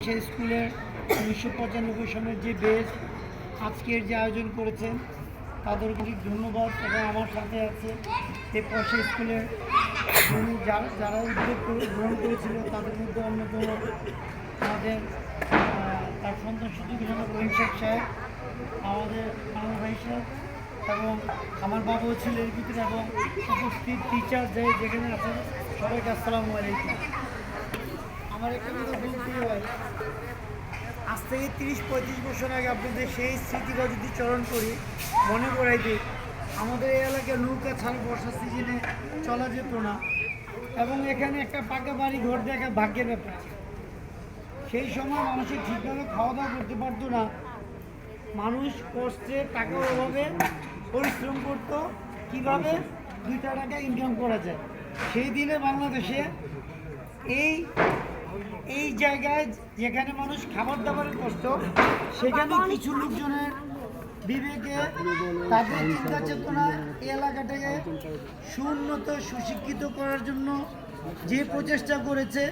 সেই স্কুলের উনিশশো পঁচানব্বই সনের যে বেস আজকের যে আয়োজন করেছেন তাদেরকে অনেক ধন্যবাদ এবং আমার সাথে আছে এই পয়সা স্কুলের যারা যারা উদ্যোগ গ্রহণ করেছিল, তাদের মধ্যে অন্যতম আমাদের তার সন্তান সুযোগ রহিম শেখ সাহেব, আমাদের আমার ভাই সাহেব এবং আমার বাবাও ছিল এর ভিতরে এবং উপস্থিত টিচার যে যেখানে আছেন, সবাইকে আসসালামু আলাইকুম। আমার একটা আজ থেকে তিরিশ, পঁয়ত্রিশ বছর আগে আপনাদের সেই স্মৃতিটা যদি চরণ করি, মনে করাই দিই, আমাদের এই এলাকায় নৌকা ছাড়া বর্ষার সিজনে চলা যেত না, এবং এখানে একটা পাকা বাড়ি ঘর দেখা ভাগ্যের ব্যাপার। সেই সময় মানুষের ঠিকভাবে খাওয়া দাওয়া করতে পারতো না। মানুষ কষ্টে টাকার অভাবে পরিশ্রম করত, কীভাবে দুইটা টাকা ইনকাম করা যায়। সেই দিনে বাংলাদেশে এই এই জায়গায় যেখানে মানুষ খাবার দাবারের কষ্ট সেখানে কিছু লোকজনের বিবেকে তাদের চিন্তা চেতনা এই এলাকাটাকে সুন্নত সুশিক্ষিত করার জন্য যে প্রচেষ্টা করেছে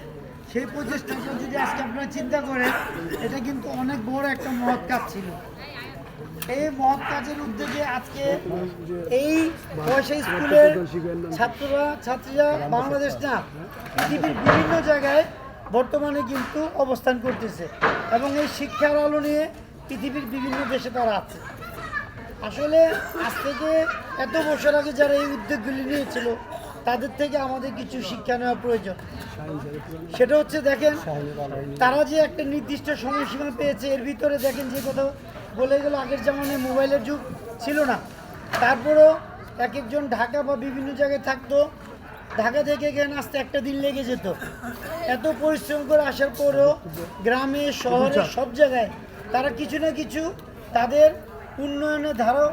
সেই প্রচেষ্টাটা যদি আজকে আপনারা চিন্তা করেন এটা কিন্তু অনেক বড় একটা মহৎ কাজ ছিল। এই মহৎ কাজের উদ্যোগে আজকে এই পয়সা স্কুলের ছাত্ররা ছাত্রীরা বাংলাদেশ না পৃথিবীর বিভিন্ন জায়গায় বর্তমানে কিন্তু অবস্থান করতেছে এবং এই শিক্ষার আলো নিয়ে পৃথিবীর বিভিন্ন দেশে তারা আছে। আসলে আজ থেকে এত বছর আগে যারা এই উদ্যোগগুলি নিয়েছিল, তাদের থেকে আমাদের কিছু শিক্ষা নেওয়া প্রয়োজন। সেটা হচ্ছে দেখেন, তারা যে একটা নির্দিষ্ট সময়সীমা পেয়েছে, এর ভিতরে দেখেন যে কোথাও বলে গেল, আগের জামানায় মোবাইলের যুগ ছিল না। তারপরেও এক একজন ঢাকা বা বিভিন্ন জায়গায় থাকতো ঢাকা থেকে এখানে আসতে একটা দিন লেগে যেত। এত পরিশ্রম করে আসার পরও গ্রামে শহরে সব জায়গায় তারা কিছু না কিছু তাদের উন্নয়নের ধারা